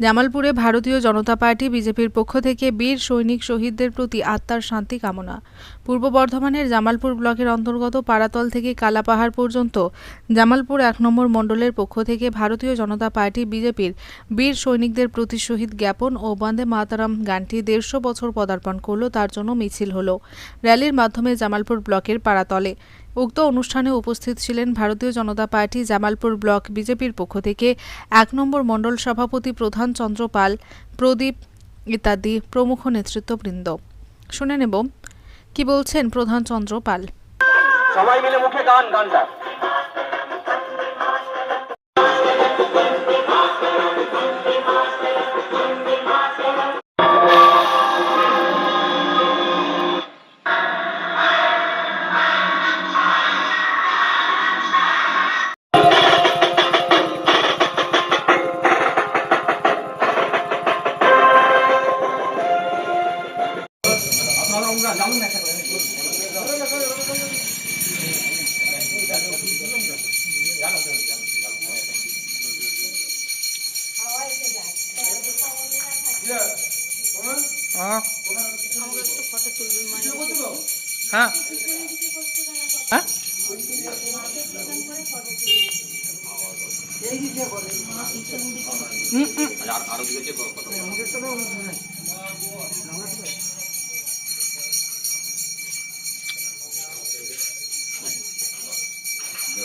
জামালপুরে ভারতীয় জনতা পার্টি বিজেপির পক্ষ থেকে বীর সৈনিক শহীদদের প্রতি আত্মার শান্তি কামনা। পূর্ব বর্ধমানের জামালপুর ব্লকের অন্তর্গত পাড়াতল থেকে কালাপাহাড় পর্যন্ত জামালপুর এক নম্বর মণ্ডলের পক্ষ থেকে ভারতীয় জনতা পার্টি বিজেপির বীর সৈনিকদের প্রতি শহীদ জ্ঞাপন ও বন্দে মাতারাম গানটি দেড়শো বছর পদার্পণ করল, তার জন্য মিছিল হল। র্যালির মাধ্যমে জামালপুর ব্লকের পাড়াতলে উক্ত অনুষ্ঠানে উপস্থিত ছিলেন ভারতীয় জনতা পার্টি জামালপুর ব্লক বিজেপির পক্ষ থেকে এক নম্বর মণ্ডল সভাপতি প্রধান চন্দ্র পাল, প্রদীপ ইত্যাদি প্রমুখ নেতৃত্ববৃন্দ। শুনে নেব, কি বলছেন প্রধান চন্দ্র পাল? সবাই মিলে মুখে গান, গানটা। হ্যাঁ। হ্যাঁ? হুম, হুম। প্রদীপদা এই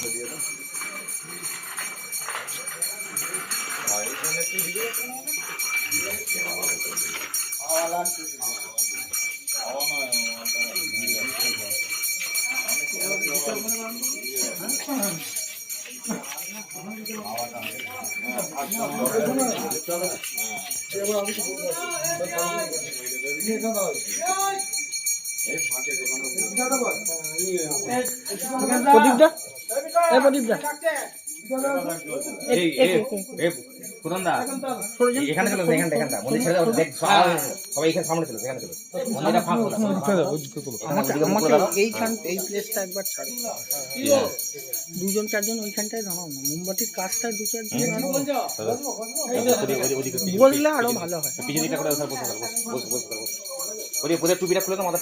প্রদীপদা এই এই এই পুরন্দা। এখানে চলো এখানটা এখানটা মন্দির ছেড়ে দাও দেখ সবাই সবাই এখানে সামনে চলো সেখানে চলো। মন্দিরটা ফাঁক আমাকে আমাকে এইখান এই প্লেসটা একবার ছাড়ো। দুজন চারজন ওইখানটায় দাঁড়াও না। মোমবাতির কাজটা দু চারজন বললে আরও ভালো হয়। পিছনে দিকটা করে বসে বসে বসে বসে বসে। ওরে ওদের টুপিটা খুলে তো মাথা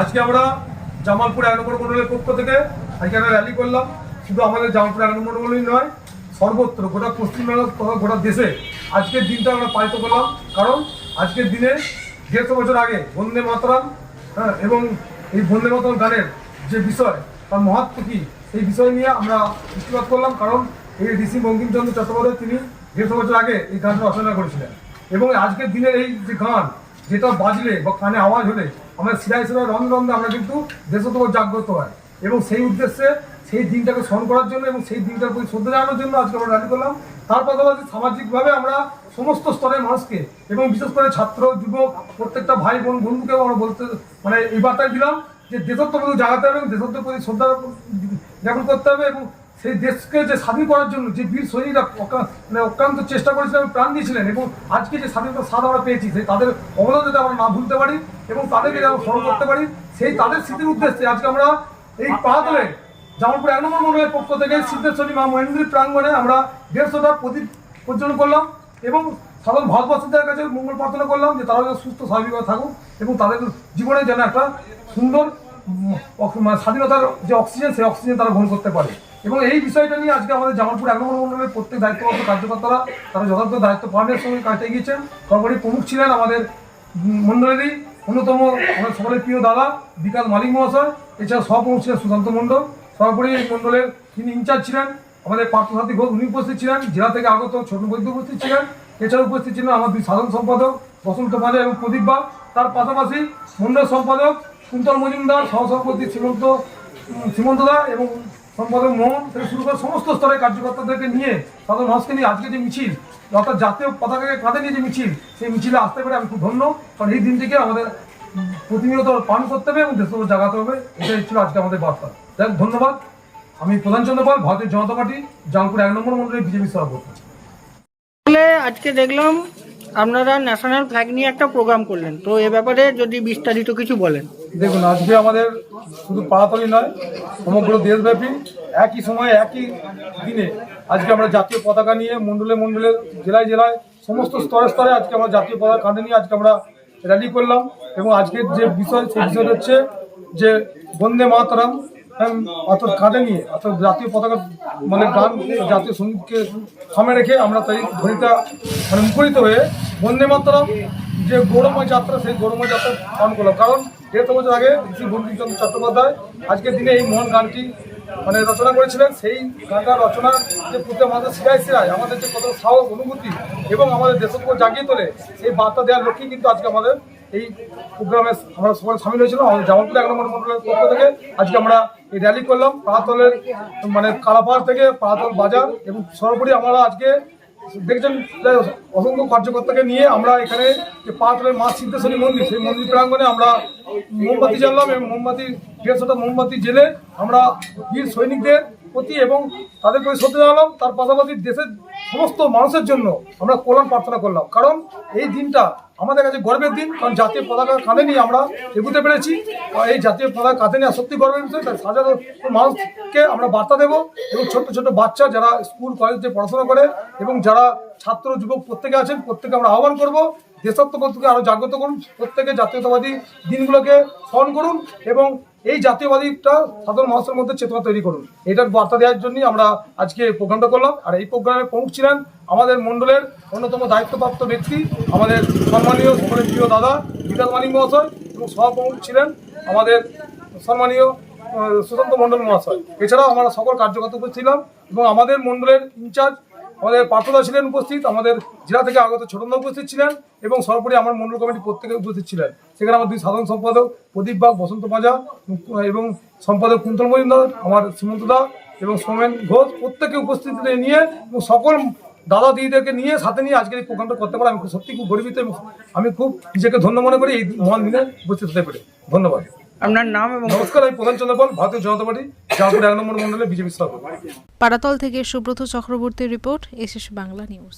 আজকে আমরা জামালপুর এক নম্বর মন্ডলের পক্ষ থেকে আজকে একটা র্যালি করলাম। শুধু আমাদের জামালপুর এক নম্বর মন্ডলই নয়, সর্বত্র, গোটা পশ্চিমবাংলা তথা গোটা দেশে আজকের দিনটা আমরা পালিত করলাম। কারণ আজকের দিনে দেড়শো বছর আগে বন্দে মাতরাম হ্যাঁ এবং এই বন্দে মাতরম গানের যে বিষয়, তার মহত্ব কী, সেই বিষয় নিয়ে আমরা দৃষ্টিপাত করলাম। কারণ এই ঋষি বঙ্কিমচন্দ্র চট্টোপাধ্যায় তিনি দেড়শো বছর আগে এই গানটা রচনা করেছিলেন। এবং আজকের দিনের এই যে গান যেটা বাজলে বা কানে আওয়াজ হলে আমরা সিরাই সিরাই রন্ধ রন্ধে আমরা কিন্তু দেশত্ব জাগ্রত হয়। এবং সেই উদ্দেশ্যে সেই দিনটাকে স্মরণ করার জন্য এবং সেই দিনটার প্রতি শ্রদ্ধা জানানোর জন্য আজকে আমরা র্যালি করলাম। তার পাশাপাশি সামাজিকভাবে আমরা সমস্ত স্তরের মানুষকে এবং বিশেষ করে ছাত্র, যুবক, প্রত্যেকটা ভাই বোন, বন্ধুকেও আমরা বলতে মানে এই বার্তায় দিলাম যে দেশত্ব প্রতি জাগাতে হবে এবং দেশত্বের প্রতি শ্রদ্ধা জ্ঞাপন করতে হবে এবং সেই দেশকে যে স্বাধীন করার জন্য, যে বীর সৈনিকরা মানে অক্লান্ত চেষ্টা করেছিলেন প্রাণ দিয়েছিলেন এবং আজকে যে স্বাধীনতা স্বাদ আমরা পেয়েছি, সেই তাদের অবদান যাতে আমরা না ভুলতে পারি এবং তাদেরকে যেন স্মরণ করতে পারি, সেই তাদের স্মৃতির উদ্দেশ্যে আজকে আমরা এই পাহাতলে জামালপুর এক নম্বর মন্ডলের পক্ষ থেকে সিদ্ধেশ্বরী মা মহেন্দ্রী প্রাঙ্গণে আমরা দেড়শোটা প্রদীপ প্রজ্বলন করলাম এবং সাধারণ ভারতবাসীদের কাছে মঙ্গল প্রার্থনা করলাম যে তারা যেন সুস্থ স্বাভাবিকভাবে থাকুক এবং তাদের জীবনে যেন একটা সুন্দর মানে স্বাধীনতার যে অক্সিজেন, সেই অক্সিজেন তারা গ্রহণ করতে পারে। এবং এই বিষয়টা নিয়ে আজকে আমাদের জামালপুর এক মন্ডলের প্রত্যেক দায়িত্বপ্রাপ্ত কার্যকর্তারা তারা যথার্থ দায়িত্ব পালনের সঙ্গে কাজে গিয়েছেন সর্বোপরি প্রমুখ ছিলেন আমাদের উম, মণ্ডলেরই অন্যতম আমাদের সকলের প্রিয় দাদা বিকাশ মালিক মহাশয় এছাড়া সহপ্রমুখ ছিলেন সুশান্ত মণ্ডল। সর্বোপরি এই মণ্ডলের তিনি ইনচার্জ ছিলেন আমাদের পার্থসাথী ঘোষ উনি উপস্থিত ছিলেন জেলা থেকে আগত ছোট বৈদ্য উপস্থিত ছিলেন এছাড়া উপস্থিত ছিলেন আমার দুই সাধারণ সম্পাদক বসন্ত পাজা এবং প্রদীপ বা তার পাশাপাশি মণ্ডল সম্পাদক কুন্তল মজুমদার সহসভাপতি শ্রীমন্ত উম, সীমন্ত দা এবং সম্পাদক মোহন থেকে শুরু করে সমস্ত স্তরের কার্যকর্তাদেরকে নিয়ে সাধারণ মানুষকে নিয়ে আজকে যে মিছিল, অর্থাৎ জাতীয় পতাকাকে কাঁধে নিয়ে যে মিছিল, সেই মিছিলে আসতে পারে আমি খুব ধন্য। কারণ এই দিনটিকে আমাদের প্রতিনিয়ত পালন করতে হবে এবং দেশকে জাগাতে হবে। এটাই ছিল আজকে আমাদের বার্তা। যাই ধন্যবাদ। আমি প্রধান চন্দ্র পাল, ভারতীয় জনতা পার্টি জামপুর এক নম্বর মন্ডলের বিজেপি সভাপতি। আজকে দেখলাম আপনারা ন্যাশনাল ফ্ল্যাগ নিয়ে একটা প্রোগ্রাম করলেন। তো এ ব্যাপারে যদি বিস্তারিত কিছু বলেন। দেখুন আজকে আমাদের শুধু পাড়াতলি নয় সমগ্র দেশব্যাপী একই সময়ে একই দিনে আজকে আমরা জাতীয় পতাকা নিয়ে মণ্ডলে মণ্ডলে জেলায় জেলায় সমস্ত স্তরে স্তরে আজকে আমরা জাতীয় পতাকা কাঁধে নিয়ে আজকে আমরা র্যালি করলাম এবং আজকের যে বিষয় সেই বিষয় হচ্ছে যে বন্দে মাতরম উম, অর্থাৎ কাঁধে নিয়ে অর্থাৎ জাতীয় পতাকা মানে গান জাতীয় সঙ্গীতকে সামনে রেখে আমরা তাই ধ্বনিটা মানে মুখরিত হয়ে বন্দে মাতরম যে গৌরময় যাত্রা সেই গৌরবময় যাত্রা পালন করলাম। কারণ দেড়শো বছর আগে শ্রী বঙ্কিমচন্দ্র চট্টোপাধ্যায় আজকের দিনে এই মহান গানটি মানে রচনা করেছিলেন। সেই গানটা রচনা যে পুত্র আমাদের সিরাই সিরাই আমাদের যে কত সাহস, অনুভূতি এবং আমাদের দেশকে জাগিয়ে তোলে, সেই বার্তা দেওয়ার লক্ষ্যে কিন্তু আজকে আমাদের এই প্রোগ্রামে আমরা সবাই সামিল হয়েছিলাম। আমাদের জামালপুর এক নম্বর মন্ডলের পক্ষ থেকে আজকে আমরা এই র্যালি করলাম। পাহাতলের মানে কালাপাড় থেকে পাহাতল বাজার এবং সর্বোপরি আমরা আজকে দেখছেন, অসংখ্য কার্যকর্তাকে নিয়ে আমরা এখানে যে পাহাড়ের মা সিদ্ধেশ্বরী মন্দির, সেই মন্দির প্রাঙ্গণে আমরা মোমবাতি জ্বাললাম এবং মোমবাতি দেড়শোটা মোমবাতি জেলে আমরা বীর সৈনিকদের প্রতি এবং তাদের প্রতি শ্রদ্ধা জানালাম। তার পাশাপাশি দেশের সমস্ত মানুষের জন্য আমরা কল্যাণ প্রার্থনা করলাম। কারণ এই দিনটা আমাদের কাছে গর্বের দিন, কারণ জাতীয় পতাকা কাঁধে নিয়ে আমরা এগুতে পেরেছি। এই জাতীয় পতাকা কাঁধে নিয়ে সত্যি গর্বের বিষয়, তাই সাধারণ মানুষকে আমরা বার্তা দেবো এবং ছোট ছোট বাচ্চা যারা স্কুল, কলেজে পড়াশোনা করে এবং যারা ছাত্র, যুবক প্রত্যেকে আছেন, প্রত্যেকে আমরা আহ্বান করব দেশাত্মবোধকে আরও জাগ্রত করুন। প্রত্যেকে জাতীয়তাবাদী দিনগুলোকে স্মরণ করুন এবং এই জাতীয়বাদীটা সাধারণ মানুষের মধ্যে চেতনা তৈরি করুন। এটার বার্তা দেওয়ার জন্যই আমরা আজকে প্রোগ্রামটা করলাম। আর এই প্রোগ্রামে প্রমুখ ছিলেন আমাদের মণ্ডলের অন্যতম দায়িত্বপ্রাপ্ত ব্যক্তি, আমাদের সম্মানীয় সকলের প্রিয় দাদা, বিকাশ মানিক মহাশয় এবং সহপ্রমুখ ছিলেন আমাদের সম্মানীয় সুশান্ত মণ্ডল মহাশয়। এছাড়াও আমরা সকল কার্যকর্তা ছিলাম এবং আমাদের মণ্ডলের ইনচার্জ আমাদের পার্থদা ছিলেন উপস্থিত, আমাদের জেলা থেকে আগত ছোটনদা উপস্থিত ছিলেন এবং সর্বোপরি আমার মণ্ডল কমিটি প্রত্যেকে উপস্থিত ছিলেন। সেখানে আমার দুই সাধারণ সম্পাদক প্রদীপ বাগ, বসন্ত মাজা এবং সম্পাদক কুন্তল মজুমদার, আমার সীমন্ত দা এবং সোমেন ঘোষ প্রত্যেকে উপস্থিত নিয়ে এবং সকল দাদা দিদিদেরকে নিয়ে সাথে নিয়ে আজকের এই প্রোগ্রামটা করতে পারে। আমি সত্যি খুব গর্বিত আমি খুব নিজেকে ধন্য মনে করি এই মহান দিনে উপস্থিত হতে পেরে। ধন্যবাদ। আপনার নাম এবং নমস্কার আমি প্রধান চন্দ্রপাল ভারতীয় জনতা পার্টি এক নম্বর মন্ডলে বিজেপি সভাপতি। পাড়াতল থেকে সুব্রত চক্রবর্তীর রিপোর্ট এসএস বাংলা নিউজ।